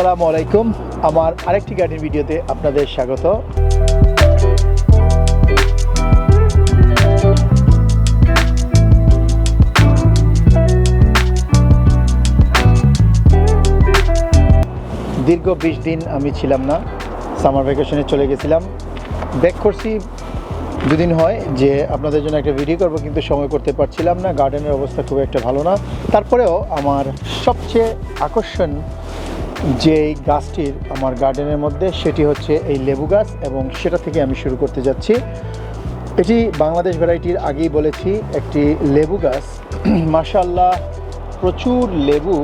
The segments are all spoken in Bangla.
আসসালামু আলাইকুম। আমার আরেকটি গাড়ির ভিডিওতে আপনাদের স্বাগত। দীর্ঘ বিশ দিন আমি ছিলাম না, সামার ভ্যাকেশনে চলে গেছিলাম। ব্যাক করছি, দুদিন হয় যে আপনাদের জন্য একটা ভিডিও করব, কিন্তু সময় করতে পারছিলাম না, গার্ডেনের অবস্থা খুব একটা ভালো না। তারপরেও আমার সবচেয়ে আকর্ষণ যে গাছটির আমার গার্ডেনের মধ্যে সেটি হচ্ছে এই লেবু গাছ এবং সেটা থেকে আমি শুরু করতে যাচ্ছি। এটি বাংলাদেশ ভ্যারাইটির আগেই বলেছি, একটি লেবু গাছ। মাশাল্লাহ প্রচুর লেবু।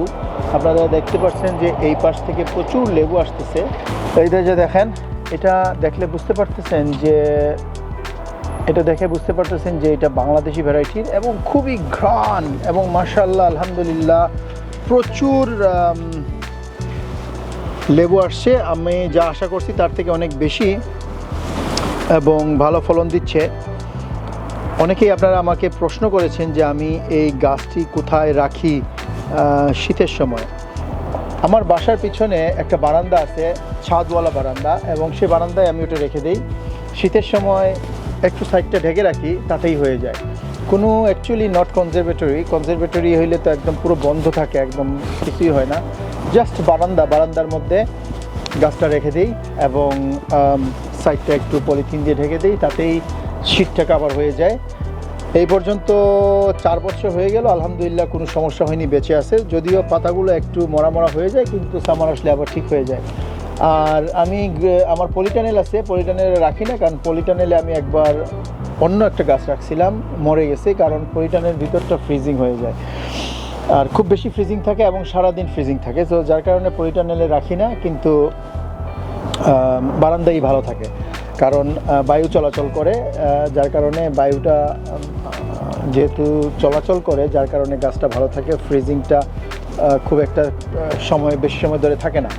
আপনারা দেখতে পাচ্ছেন যে এই পাশ থেকে প্রচুর লেবু আসতেছে। এইটা যে দেখেন, এটা দেখলে বুঝতে পারতেছেন যে, এটা দেখে বুঝতে পারতেছেন যে এটা বাংলাদেশি ভ্যারাইটির এবং খুবই ঘ্রাণ এবং মাশাল্লাহ আলহামদুলিল্লাহ, প্রচুর লেবু আসছে, আমি যা আশা করছি তার থেকে অনেক বেশি এবং ভালো ফলন দিচ্ছে। অনেকেই আপনারা আমাকে প্রশ্ন করেছেন যে আমি এই গাছটি কোথায় রাখি শীতের সময়। আমার বাসার পিছনে একটা বারান্দা আছে, ছাদওয়ালা বারান্দা, এবং সেই বারান্দায় আমি ওটা রেখে দিই। শীতের সময় একটু সাইডটা ঢেকে রাখি, তাতেই হয়ে যায়। কোনো অ্যাকচুয়ালি নট কনজারভেটরি কনজারভেটরি হইলে তো একদম পুরো বন্ধ থাকে, একদম কিছুই হয় না। জাস্ট বারান্দা, বারান্দার মধ্যে গাছটা রেখে দিই এবং সাইডটা একটু পলিথিন দিয়ে ঢেকে দিই, তাতেই শীতটা কাভার হয়ে যায়। এই পর্যন্ত চার বছর হয়ে গেল, আলহামদুলিল্লাহ কোনো সমস্যা হয়নি, বেঁচে আছে। যদিও পাতাগুলো একটু মরা মরা হয়ে যায়, কিন্তু সামার আসলে আবার ঠিক হয়ে যায়। আর আমি আমার পলিটানেল আছে পলিটানেল রাখি না, কারণ পলিটানেলে আমি একবার অন্য একটা গাছ রাখছিলাম, মরে গেছে, কারণ পলিটানের ভিতরটা ফ্রিজিং হয়ে যায়। আর খুব বেশি ফ্রিজিং থাকে এবং সারাদিন ফ্রিজিং থাকে। তো যার কারণে পলিটানেলে রাখি না, কিন্তু বারান্দাই ভালো থাকে। কারণ বায়ু চলাচল করে যার কারণে বায়ুটা যেহেতু চলাচল করে, যার কারণে গাছটা ভালো থাকে ফ্রিজিংটা খুব একটা সময়, বেশি সময় ধরে থাকে না।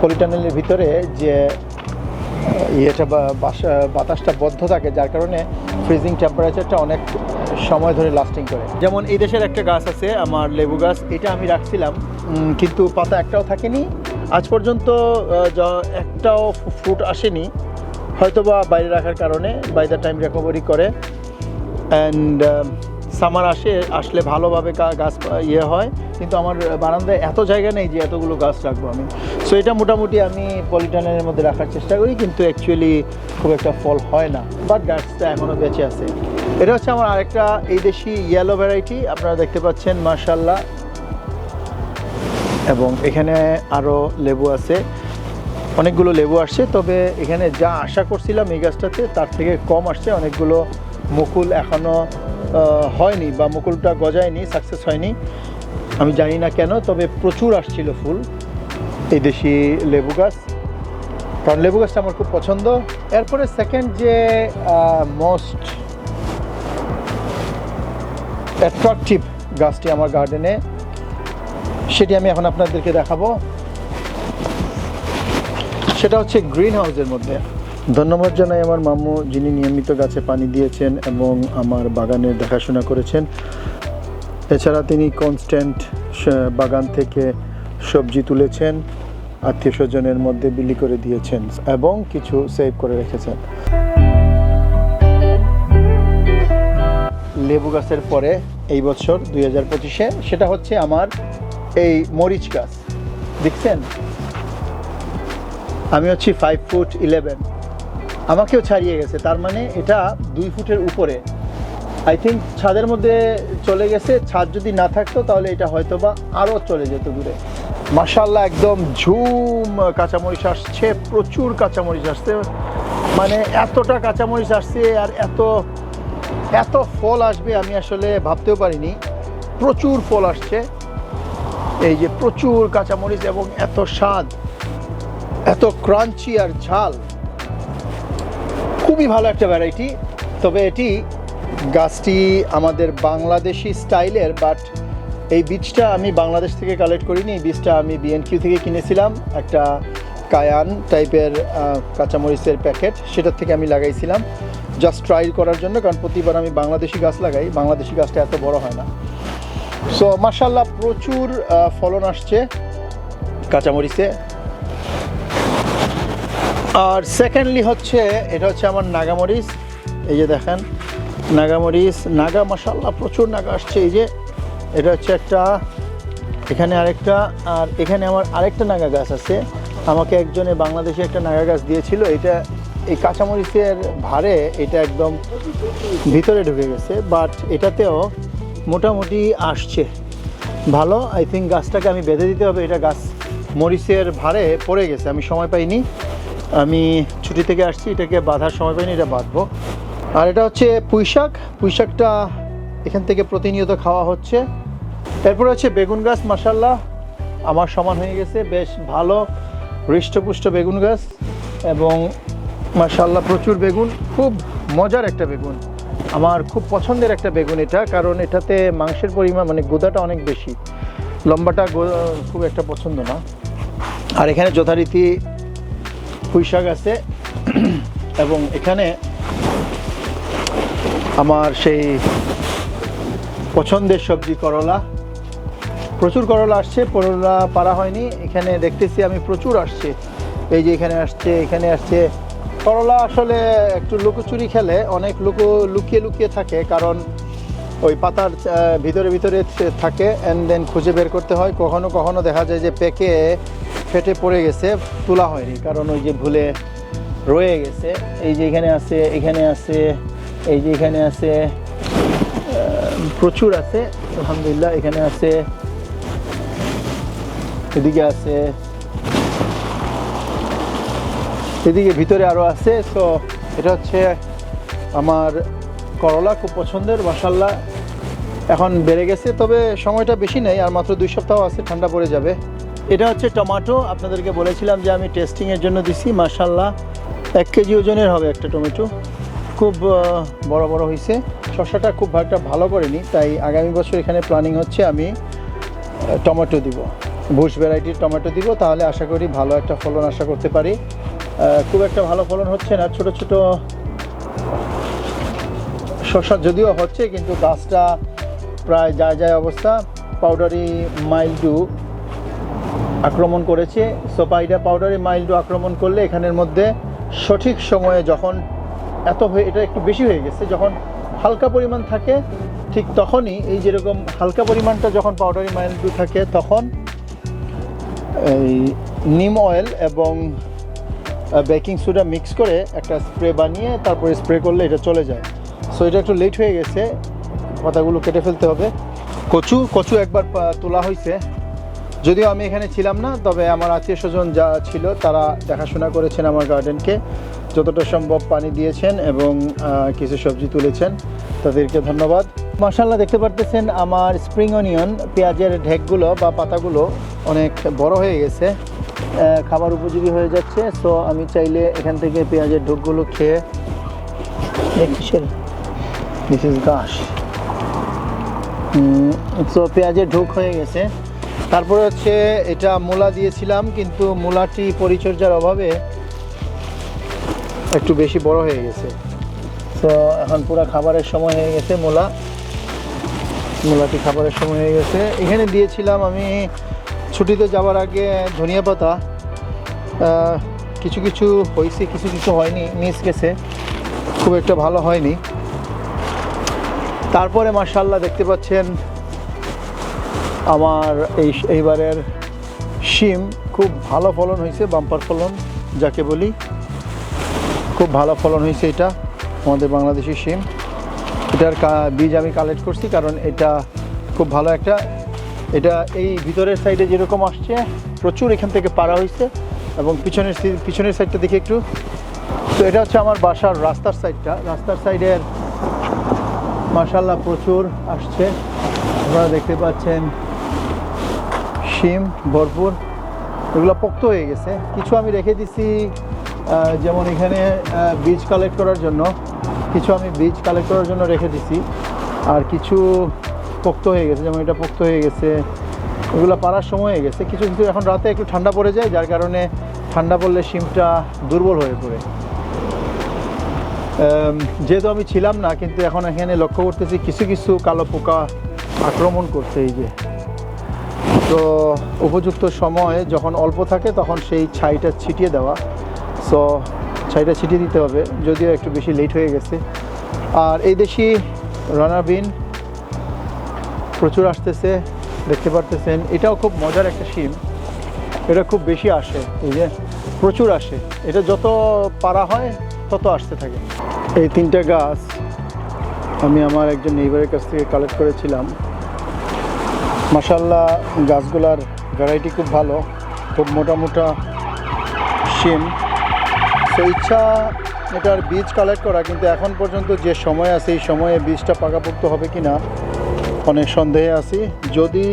পলিটানেলের ভিতরে যে ইয়েটা বা- বাতাসটা বদ্ধ থাকে, যার কারণে ফ্রিজিং টেম্পারেচারটা অনেক সময় ধরে লাস্টিং করে। যেমন এই দেশের একটা গাছ আছে, আমার লেবু গাছ, এটা আমি রাখছিলাম কিন্তু পাতা একটাও থাকেনি। আজ পর্যন্ত একটাও ফ্রুট আসেনি। হয়তোবা বাইরে রাখার কারণে বাই দ্য টাইম রিকভারি করে। অ্যান্ড সামার আসে, আসলে ভালোভাবে গাছ ইয়ে হয়। কিন্তু আমার বারান্দায় এত জায়গা নেই যে এতগুলো গাছ রাখব আমি। সো এটা মোটামুটি আমি পলিটানের মধ্যে রাখার চেষ্টা করি, কিন্তু অ্যাকচুয়ালি খুব একটা ফল হয় না। বাট গাছটা এখনও বেঁচে আছে। এটা হচ্ছে আমার আরেকটা এই দেশি ইয়েলো ভ্যারাইটি আপনারা দেখতে পাচ্ছেন মার্শাল্লাহ এবং এখানে আরও লেবু আছে। অনেকগুলো লেবু আসছে, তবে এখানে যা আশা করছিলাম এই গাছটাতে, তার থেকে কম আসছে। অনেকগুলো মুকুল এখনও হয়নি বা মুকুলটা গজায়নি সাকসেস হয়নি। আমি জানি না কেন, তবে প্রচুর আসছিল ফুল। এই দেশি লেবু গাছ। কারণ লেবু গাছটা আমার খুব পছন্দ। এরপরে সেকেন্ড যে মোস্ট অ্যাট্রাকটিভ গাছটি আমার গার্ডেনে সেটি আমি এখন আপনাদেরকে দেখাবো। সেটা হচ্ছে গ্রিন হাউসের মধ্যে। ধন্যবাদ জানাই আমার মামু, যিনি নিয়মিত গাছে পানি দিয়েছেন এবং আমার বাগানের দেখাশোনা করেছেন। এছাড়া তিনি কনস্ট্যান্ট বাগান থেকে সবজি তুলেছেন, আত্মীয় স্বজনের মধ্যে বিলি করে দিয়েছেন এবং কিছু সেভ করে রেখেছেন। লেবু গাছের পরে এই বছর দুই হাজার পঁচিশে সেটা হচ্ছে আমার এই মরিচ গাছ। দেখছেন? আমি হচ্ছি ফাইভ ফুট ইলেভেন আমাকেও ছাড়িয়ে গেছে। তার মানে এটা দুই ফুটের উপরে। আই থিঙ্ক ছাদের মধ্যে চলে গেছে। ছাদ যদি না থাকতো তাহলে এটা হয়তো বা আরও চলে যেত দূরে। মাসাল্লাহ একদম ঝুম কাঁচামরিচ আসছে, প্রচুর কাঁচামরিচ আসছে। মানে এতটা কাঁচামরিচ আসছে আর এত এত ফল আসবে আমি আসলে ভাবতেও পারিনি। প্রচুর ফল আসছে। এই যে প্রচুর কাঁচামরিচ এবং এত স্বাদ, এত ক্রাঞ্চি আর ঝাল। খুবই ভালো একটা ভ্যারাইটি তবে এটি গাছটি আমাদের বাংলাদেশি স্টাইলের বাট এই বীজটা আমি বাংলাদেশ থেকে কালেক্ট করিনি। এই বীজটা আমি বিএনকিউ থেকে কিনেছিলাম, একটা কায়ান টাইপের কাঁচামরিচের প্যাকেট, সেটার থেকে আমি লাগাইছিলাম। জাস্ট ট্রাই করার জন্য, কারণ প্রতিবার আমি বাংলাদেশি গাছ লাগাই, বাংলাদেশি গাছটা এত বড় হয় না। সো মার্শাল্লাহ প্রচুর ফলন আসছে কাঁচামরিচে। আর সেকেন্ডলি হচ্ছে, এটা হচ্ছে আমার নাগামরিচ। এই যে দেখেন, নাগামরিচ, নাগা মশাল্লা প্রচুর নাগা আসছে। এই যে, এটা হচ্ছে একটা, এখানে আরেকটা, আর এখানে আমার আরেকটা নাগা গাছ আছে। আমাকে একজনে বাংলাদেশে একটা নাগা গাছ দিয়েছিল। এটা, এই কাঁচামরিচের ভারে এটা একদম ভিতরে ঢুকে গেছে বাট এটাতেও মোটামুটি আসছে। ভালো আই থিঙ্ক গাছটাকে আমি বেঁধে দিতে হবে। এটা গাছ মরিচের ভারে পড়ে গেছে, আমি সময় পাইনি। আমি ছুটি থেকে আসছি, এটাকে বাঁধার সময় পাইনি, এটা বাঁধবো। আর এটা হচ্ছে পুঁইশাক পুঁইশাকটা এখান থেকে প্রতিনিয়ত খাওয়া হচ্ছে। এরপর হচ্ছে বেগুন গাছ মাসাল্লাহ আমার সমান হয়ে গেছে, বেশ ভালো, হৃষ্টপুষ্ট বেগুন গাছ। এবং মাসাল্লাহ প্রচুর বেগুন, খুব মজার একটা বেগুন। আমার খুব পছন্দের একটা বেগুন এটা, কারণ এটাতে মাংসের পরিমাণ মানে গোদাটা অনেক বেশি। লম্বাটা খুব একটা পছন্দ না। আর এখানে যথারীতি পুঁইশাক আছে। এবং এখানে আমার সেই পছন্দের সবজি করলা। প্রচুর করলা আসছে, করলা পারা হয়নি। এখানে দেখতেছি আমি প্রচুর আসছে। এই যে এখানে আসছে এখানে আসছে। করলা আসলে একটু লুকোচুরি খেলে, অনেক লুকো লুকিয়ে লুকিয়ে থাকে। কারণ ওই পাতার ভিতরে ভিতরে থাকে অ্যান্ড দেন খুঁজে বের করতে হয়। কখনো কখনো দেখা যায় যে পেকে ফেটে পড়ে গেছে, তোলা হয়নি। কারণ ওই যে ভুলে রয়ে গেছে। এই যে এখানে আছে এখানে আছে, এই যে এখানে আছে প্রচুর আছে, আলহামদুলিল্লাহ, এখানে আছে, এদিকে আছে, এদিকে ভিতরে আরও আছে। তো এটা হচ্ছে আমার করলা খুব পছন্দের মাসাল্লাহ এখন বেড়ে গেছে, তবে সময়টা বেশি নেই, আর মাত্র দুই সপ্তাহ আছে, ঠান্ডা পড়ে যাবে। এটা হচ্ছে টমেটো, আপনাদেরকে বলেছিলাম যে আমি টেস্টিংয়ের জন্য দিছি মাসাল্লাহ এক কেজি ওজনের হবে একটা টমেটো। খুব বড় বড় হয়েছে শসাটা খুব একটা ভালো করেনি, তাই আগামী বছর এখানে প্ল্যানিং হচ্ছে আমি টমেটো দিব। বুশ ভ্যারাইটির টমেটো দিব, তাহলে আশা করি ভালো একটা ফলন আশা করতে পারি। খুব একটা ভালো ফলন হচ্ছে না, ছোট ছোট শসা যদিও হচ্ছে, কিন্তু গাছটা প্রায় যায় যায় অবস্থা। পাউডারি মাইল্ডু আক্রমণ করেছে। সোপাইডা পাউডারি মাইল্ডু আক্রমণ করলে এখানের মধ্যে সঠিক সময়ে যখন এত হয়ে, এটা একটু বেশি হয়ে গেছে, যখন হালকা পরিমাণ থাকে, ঠিক তখনই এই যেরকম হালকা পরিমাণটা যখন পাউডারি মাইল্ডু থাকে, তখন এই নিম অয়েল এবং বেকিং সোডা মিক্স করে একটা স্প্রে বানিয়ে তারপরে স্প্রে করলে এটা চলে যায়। সো এটা একটু লেট হয়ে গেছে। পাতাগুলো কেটে ফেলতে হবে। কচু কচু একবার তোলা হয়েছে। যদিও আমি এখানে ছিলাম না, তবে আমার আত্মীয় স্বজন যা ছিল, তারা দেখাশোনা করেছেন আমার গার্ডেনকে যতটা সম্ভব পানি দিয়েছেন এবং কিছু সবজি তুলেছেন। তাদেরকে ধন্যবাদ। মার্শাল্লাহ দেখতে পারতেছেন আমার স্প্রিং অনিয়ন পেঁয়াজের ঢেকগুলো বা পাতাগুলো অনেক বড় হয়ে গেছে। খাবার উপযোগী হয়ে যাচ্ছে। সো আমি চাইলে এখান থেকে পেঁয়াজের ঢোকগুলো খেয়ে দিস ইজ গাছ সো পেঁয়াজের ঢোক হয়ে গেছে। তারপরে হচ্ছে এটা মূলা দিয়েছিলাম, কিন্তু মূলাটি পরিচর্যার অভাবে একটু বেশি বড় হয়ে গেছে। তো এখন পুরো খাবারের সময় হয়ে গেছে মূলা। মূলাটি খাবারের সময় হয়ে গেছে। এখানে দিয়েছিলাম আমি ছুটিতে যাওয়ার আগে ধনিয়া পাতা। কিছু কিছু হয়েছে, কিছু কিছু হয়নি, মিস গেছে। খুব একটা ভালো হয়নি। তারপরে মার্শাল্লাহ দেখতে পাচ্ছেন আমার এই এইবারের শিম খুব ভালো ফলন হয়েছে, বাম্পার ফলন যাকে বলি। খুব ভালো ফলন হয়েছে এটা, আমাদের বাংলাদেশি শিম। এটার বীজ আমি কালেক্ট করছি কারণ এটা খুব ভালো একটা, এটা এই ভিতরের সাইডে যেরকম আসছে, প্রচুর এখান থেকে পারা হয়েছে এবং পিছনের পিছনের সাইডটা দেখি একটু। তো এটা হচ্ছে আমার বাসার রাস্তার সাইডটা রাস্তার সাইডের মার্শাল্লাহ প্রচুর আসছে। আপনারা দেখতে পাচ্ছেন শিম ভরপুর। এগুলো পোক্ত হয়ে গেছে। কিছু আমি রেখে দিছি যেমন এখানে বীজ কালেক্ট করার জন্য। কিছু আমি বীজ কালেক্ট করার জন্য রেখে দিছি। আর কিছু পোক্ত হয়ে গেছে, যেমন এটা পোক্ত হয়ে গেছে। এগুলো পারার সময় হয়ে গেছে। কিছু কিছু এখন রাতে একটু ঠান্ডা পড়ে যায়, যার কারণে ঠান্ডা পড়লে শিমটা দুর্বল হয়ে পড়ে। যেহেতু আমি ছিলাম না, কিন্তু এখন এখানে লক্ষ্য করতেছি কিছু কিছু কালো পোকা আক্রমণ করছে এই যে। তো উপযুক্ত সময়ে যখন অল্প থাকে, তখন সেই ছাইটা ছিটিয়ে দেওয়া। সো ছাইটা ছিটিয়ে দিতে হবে, যদিও একটু বেশি লেট হয়ে গেছে। আর এই দেশি রানার বিন প্রচুর আসতেছে, দেখতে পারতেছেন। এটাও খুব মজার একটা শিম। এটা খুব বেশি আসে, এই যে প্রচুর আসে। এটা যত পারা হয় তত আসতে থাকে। এই তিনটা গাছ আমি আমার একজন নেইবারের কাছ থেকে কালেক্ট করেছিলাম। মাসাল্লাহ গাছগুলার ভ্যারাইটি খুব ভালো, খুব মোটা মোটা শিম তো ইচ্ছা এটার বীজ কালেক্ট করা, কিন্তু এখন পর্যন্ত যে সময় আছে, এই সময়ে বীজটা পাকাপোক্ত হবে কি না অনেক সন্দেহে আছি। যদি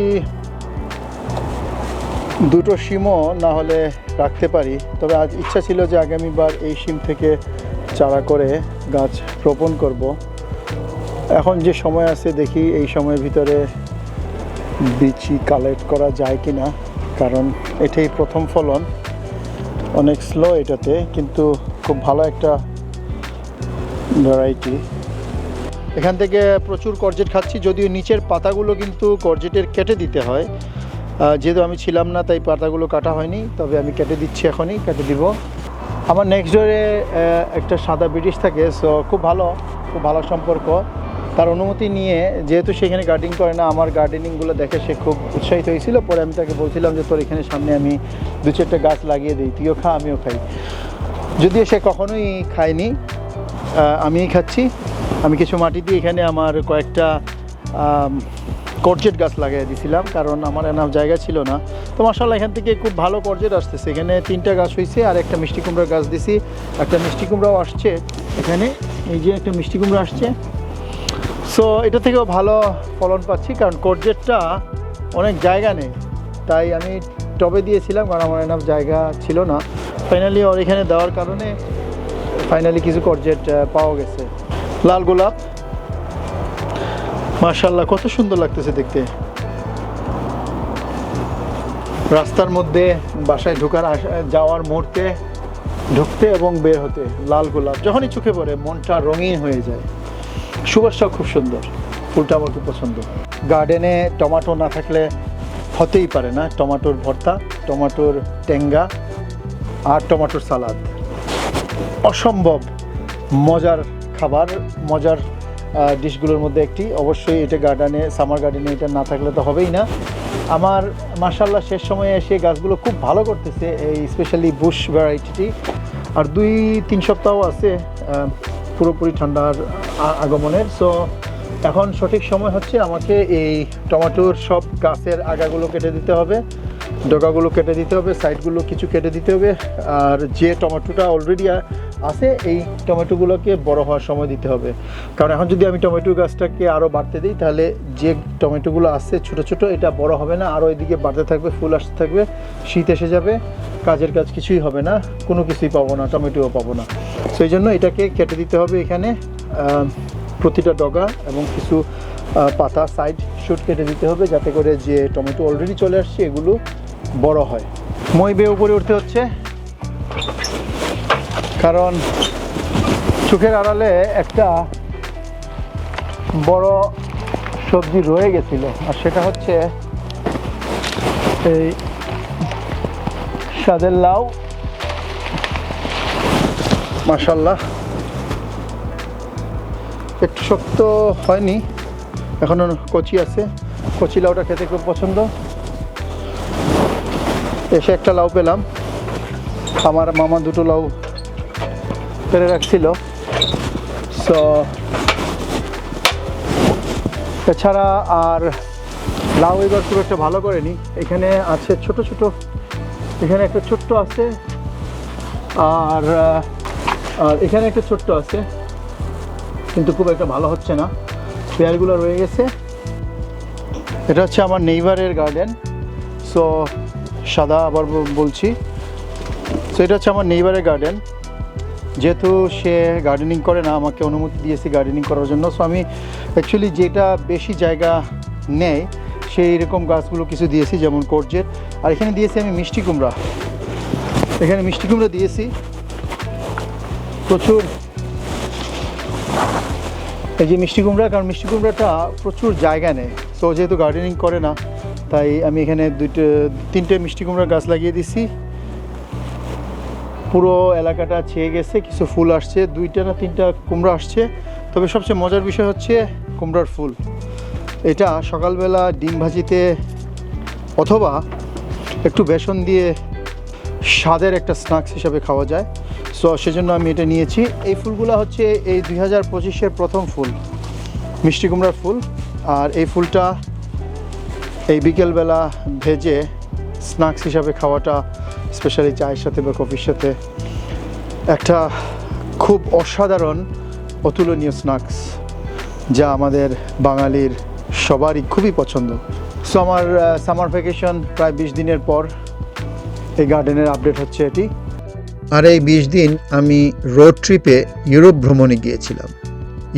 দুটো শিমও না হলে রাখতে পারি, তবে আজ ইচ্ছা ছিল যে আগামীবার এই শিম থেকে চারা করে গাছ রোপণ করব। এখন যে সময় আছে, দেখি এই সময়ের ভিতরে বিচি কালেক্ট করা যায় কি না কারণ এটাই প্রথম ফলন। অনেক স্লো এটাতে, কিন্তু খুব ভালো একটা ভ্যারাইটি এখান থেকে প্রচুর করজেট খাচ্ছি, যদিও নিচের পাতাগুলো কিন্তু করজেটের কেটে দিতে হয়। যেহেতু আমি ছিলাম না, তাই পাতাগুলো কাটা হয়নি, তবে আমি কেটে দিচ্ছি এখনই, কেটে দিব। আমার নেক্সট ডোরে একটা সাদা ব্রিটিশ থাকে সো খুব ভালো খুব ভালো সম্পর্ক। তার অনুমতি নিয়ে, যেহেতু সেখানে গার্ডেনিং করে না, আমার গার্ডেনিংগুলো দেখে সে খুব উৎসাহিত হয়েছিল। পরে আমি তাকে বলছিলাম যে, তোর এখানে সামনে আমি দু চারটে গাছ লাগিয়ে দিই, তুইও খা, আমিও খাই। যদিও সে কখনোই খায়নি আমিই খাচ্ছি। আমি কিছু মাটি দিয়ে এখানে আমার কয়েকটা করজেট গাছ লাগিয়ে দিয়েছিলাম কারণ আমার এনাফ জায়গা ছিল না। তো মাসাল্লাহ এখান থেকে খুব ভালো করজেট আসতেছে। এখানে তিনটা গাছ হয়েছে আর একটা মিষ্টি কুমড়ার গাছ দিছি। একটা মিষ্টি কুমড়াও আসছে এখানে, এই যে একটা মিষ্টি কুমড়া আসছে। সো এটা থেকেও ভালো ফলন পাচ্ছি, কারণ করজেটটা অনেক জায়গা নেই। তাই আমি টবে দিয়েছিলাম, কারণ আমার এনাফ জায়গা ছিল না। ফাইনালি ওর এখানে দেওয়ার কারণে ফাইনালি কিছু করজেট পাওয়া গেছে। লাল গোলাপ। মার্শাল্লাহ কত সুন্দর লাগতেছে দেখতে। রাস্তার মধ্যে বাসায় ঢোকার যাওয়ার মুহূর্তে ঢুকতে এবং বের হতে, লাল গোলাপ, যখনই চোখে পড়ে মনটা রঙিন হয়ে যায়। সুবাসটাও খুব সুন্দর, ফুলটা আমার খুব পছন্দ। গার্ডেনে টমাটো না থাকলে হতেই পারে না, টমাটোর ভর্তা, টমাটোর টেঙ্গা আর টমাটোর সালাদ। অসম্ভব মজার খাবার, মজার ডিশগুলোর মধ্যে একটি। অবশ্যই এটা গার্ডেনে সামার গার্ডেনে এটা না থাকলে তো হবেই না। আমার মার্শাল্লাহ শেষ সময়ে এসে গাছগুলো খুব ভালো করতেছে, এই স্পেশালি বুশ ভ্যারাইটিটি আর দুই, তিন সপ্তাহ আছে পুরোপুরি ঠান্ডার আগমনের। সো এখন সঠিক সময় হচ্ছে আমাকে এই টমেটোর সব গাছের আগাগুলো কেটে দিতে হবে। ডগাগুলো কেটে দিতে হবে, সাইডগুলো কিছু কেটে দিতে হবে। আর যে টমেটোটা অলরেডি আছে, এই টমেটোগুলোকে বড় হওয়ার সময় দিতে হবে। কারণ এখন যদি আমি টমেটো গাছটাকে আরও বাড়তে দিই, তাহলে যে টমেটোগুলো আছে ছোট ছোট, এটা বড় হবে না। আরও এদিকে বাড়তে থাকবে, ফুল আসতে থাকবে, শীত এসে যাবে, কাজের কাজ কিছুই হবে না, কোনো কিছুই পাবো না, টমেটোও পাবো না। সেই জন্য এটাকে কেটে দিতে হবে এখানে। প্রতিটা ডগা এবং কিছু পাতা সাইড শুট কেটে দিতে হবে, যাতে করে যে টমেটো অলরেডি চলে আসছে, এগুলো বড় হয়। মই বেয়ে উপরে উঠতে হচ্ছে। কারণ চোখের আড়ালে একটা বড় সবজি রয়ে গেছিল। আর সেটা হচ্ছে এই স্বাদের লাউ। মাশাল্লাহ একটু শক্ত হয়নি। এখনও কচি আছে। কচি লাউটা খেতে খুব পছন্দ। এসে একটা লাউ পেলাম। আমার মামা দুটো লাউ পেরে রাখছিল। সো এছাড়া আর লাউ এবার খুব একটা ভালো করেনি। এখানে আছে ছোট ছোট, এখানে একটা ছোট্ট আছে। আর আর এখানে একটা ছোট্ট আছে। কিন্তু খুব একটা ভালো হচ্ছে না। পেয়ারগুলো রয়ে গেছে। এটা হচ্ছে আমার নেইবারের গার্ডেন সো সাদা আবার বলছি। সো এটা হচ্ছে আমার নেইবারের গার্ডেন যেহেতু সে গার্ডেনিং করে না, আমাকে অনুমতি দিয়েছে গার্ডেনিং করার জন্য। সো আমি অ্যাকচুয়ালি যেটা বেশি জায়গা নেয়, সেই রকম গাছগুলো কিছু দিয়েছি, যেমন করজেট আর এখানে দিয়েছি আমি মিষ্টি কুমড়া। এখানে মিষ্টি কুমড়া দিয়েছি। প্রচুর। এই যে মিষ্টি কুমড়া, কারণ মিষ্টি কুমড়াটা প্রচুর জায়গা নেয়। সো যেহেতু গার্ডেনিং করে না তাই আমি এখানে দুইটা, তিনটে মিষ্টি কুমড়ার গাছ লাগিয়ে দিছি। পুরো এলাকাটা ছেয়ে গেছে, কিছু ফুল আসছে, দুইটা না তিনটা কুমড়া আসছে। তবে সবচেয়ে মজার বিষয় হচ্ছে কুমড়ার ফুল। এটা সকালবেলা ডিম ভাজিতে অথবা একটু বেসন দিয়ে স্বাদের একটা স্ন্যাক্স হিসাবে খাওয়া যায়। সো সেজন্য আমি এটা নিয়েছি। এই ফুলগুলো হচ্ছে এই দুই হাজার পঁচিশের প্রথম ফুল, মিষ্টি কুমড়ার ফুল। আর এই ফুলটা এই বিকেলবেলা ভেজে স্ন্যাক্স হিসাবে খাওয়াটা স্পেশালি চায়ের সাথে বা কফির সাথে, একটা খুব অসাধারণ, অতুলনীয় স্ন্যাক্স যা আমাদের বাঙালির সবারই খুবই পছন্দ। সো আমার সামার ভ্যাকেশন প্রায় বিশ দিনের পর এই গার্ডেনের আপডেট হচ্ছে এটি। আর এই বিশ দিন আমি রোড ট্রিপে ইউরোপ ভ্রমণে গিয়েছিলাম।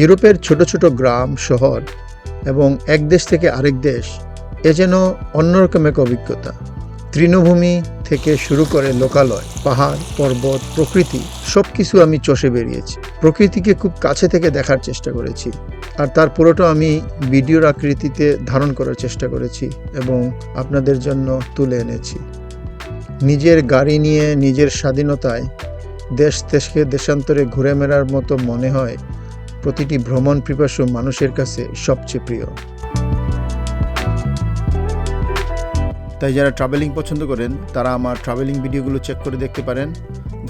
ইউরোপের ছোট ছোট গ্রাম, শহর এবং এক দেশ থেকে আরেক দেশ এ যেন অন্যরকম এক অভিজ্ঞতা। তৃণভূমি থেকে শুরু করে লোকালয়, পাহাড়, পর্বত, প্রকৃতি সব কিছু আমি চষে বেরিয়েছি। প্রকৃতিকে খুব কাছে থেকে দেখার চেষ্টা করেছি। আর তার পুরোটা আমি ভিডিওর আকৃতিতে ধারণ করার চেষ্টা করেছি এবং আপনাদের জন্য তুলে এনেছি। নিজের গাড়ি নিয়ে নিজের স্বাধীনতায় দেশ দেশকে দেশান্তরে ঘুরে মেরার মতো মনে হয় প্রতিটি ভ্রমণ পিপাসু মানুষের কাছে সবচেয়ে প্রিয়। তাই যারা ট্রাভেলিং পছন্দ করেন, তারা আমার ট্রাভেলিং ভিডিওগুলো চেক করে দেখতে পারেন।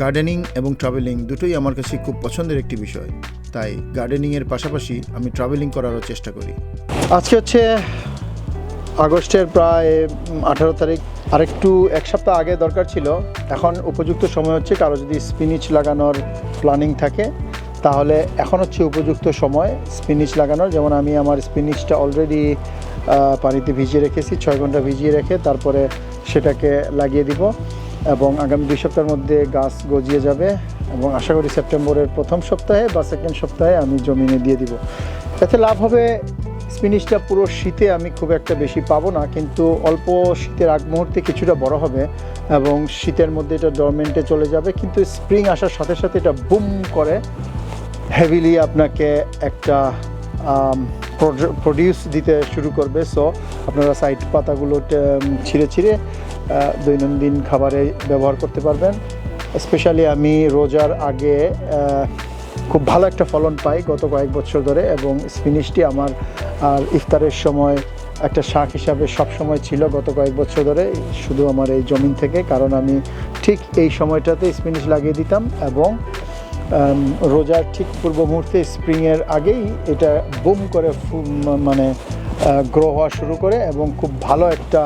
গার্ডেনিং এবং ট্রাভেলিং দুটোই আমার কাছে খুব পছন্দের একটি বিষয়। তাই গার্ডেনিংয়ের পাশাপাশি আমি ট্রাভেলিং করারও চেষ্টা করি। আজকে হচ্ছে আগস্টের প্রায় আঠারো তারিখ। আরেকটু এক সপ্তাহ আগে দরকার ছিল। এখন উপযুক্ত সময় হচ্ছে কারও যদি স্পিনিচ লাগানোর প্ল্যানিং থাকে, তাহলে এখন হচ্ছে উপযুক্ত সময় স্পিনিচ লাগানোর। যেমন আমি আমার স্পিনিচটা অলরেডি পানিতে ভিজিয়ে রেখেছি, ছয় ঘণ্টা ভিজিয়ে রেখে তারপরে সেটাকে লাগিয়ে দিব এবং আগামী দুই সপ্তাহের মধ্যে গাছ গজিয়ে যাবে এবং আশা করি সেপ্টেম্বরের প্রথম সপ্তাহে বা সেকেন্ড সপ্তাহে আমি জমিনে দিয়ে দিব। এতে লাভ হবে স্পিনিশটা পুরো শীতে আমি খুব একটা বেশি পাবো না, কিন্তু অল্প শীতের আগ মুহূর্তে কিছুটা বড় হবে এবং শীতের মধ্যে এটা ডরমেন্টে চলে যাবে, কিন্তু স্প্রিং আসার সাথে সাথে এটা বুম করে হেভিলি আপনাকে একটা প্রডিউস দিতে শুরু করবে। সো আপনারা সাইড পাতাগুলো ছিঁড়ে ছিঁড়ে দৈনন্দিন খাবারে ব্যবহার করতে পারবেন। স্পেশালি আমি রোজার আগে খুব ভালো একটা ফলন পাই গত কয়েক বছর ধরে এবং স্পিনিশটি আমার, আর ইফতারের সময় একটা শাক হিসাবে সব সময় ছিল গত কয়েক বছর ধরে, শুধু আমার এই জমিন থেকে, কারণ আমি ঠিক এই সময়টাতে স্পিনিশ লাগিয়ে দিতাম এবং রোজার ঠিক পূর্ব মুহূর্তে স্প্রিংয়ের আগেই এটা বুম করে মানে গ্রো হওয়া শুরু করে এবং খুব ভালো একটা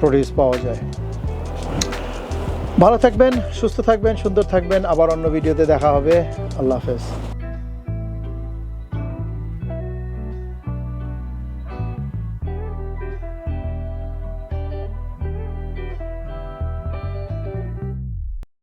প্রডিউস পাওয়া যায়। ভালো থাকবেন, সুস্থ থাকবেন, সুন্দর থাকবেন। আবার অন্য ভিডিওতে দেখা হবে। আল্লাহ হাফেজ।